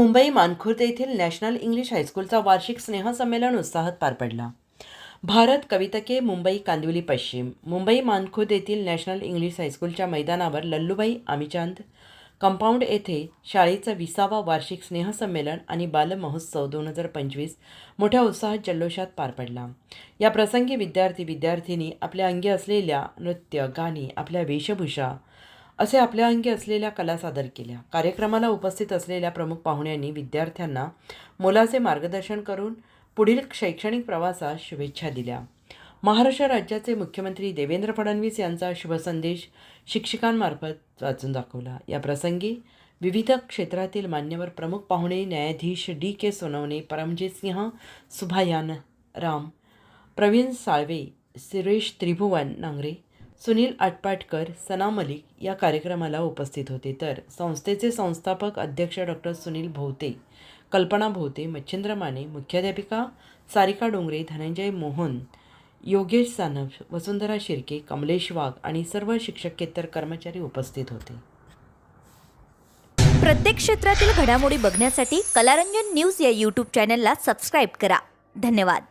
मुंबई मानखुर्द येथील national English हायस्कूलचा वार्षिक स्नेहसंमेलन उत्साहात पार पडला. भारत कवितके मुंबई कांदिवली पश्चिम. मुंबई मानखुर्द येथील नॅशनल इंग्लिश हायस्कूलच्या मैदानावर लल्लूबाई आमीचांद कंपाऊंड येथे शाळेचं विसावा वार्षिक स्नेहसंमेलन आणि बालमहोत्सव दोन हजार पंचवीस मोठ्या उत्साहात जल्लोषात पार पडला. या प्रसंगी विद्यार्थी विद्यार्थिनी आपल्या अंगी असलेल्या नृत्य गाणी आपल्या वेशभूषा असे आपल्या अंगी असलेल्या कला सादर केल्या. कार्यक्रमाला उपस्थित असलेल्या प्रमुख पाहुण्यांनी विद्यार्थ्यांना मोलाचे मार्गदर्शन करून पुढील शैक्षणिक प्रवासास शुभेच्छा दिल्या. महाराष्ट्र राज्याचे मुख्यमंत्री देवेंद्र फडणवीस यांचा शुभसंदेश शिक्षकांमार्फत वाचून दाखवला. या प्रसंगी विविध क्षेत्रातील मान्यवर प्रमुख पाहुणे न्यायाधीश डी के सोनवणे परमजीत सिंह सुभायान राम प्रवीण साळवे सुरेश त्रिभुवन नांगरे सुनील आटपाटकर सना मलिक या कार्यक्रमाला उपस्थित होते. तर संस्थेचे संस्थापक अध्यक्ष डॉक्टर सुनील भोवते कल्पना भोवते मच्छिंद्र माने मुख्याध्यापिका सारिका डोंगरे धनंजय मोहन योगेश सानप वसुंधरा शिर्के कमलेश वाघ आणि सर्व शिक्षकेतर कर्मचारी उपस्थित होते. प्रत्येक क्षेत्रातील घडामोडी बघण्यासाठी कलारंजन न्यूज या यूट्यूब चॅनलला सबस्क्राईब करा. धन्यवाद.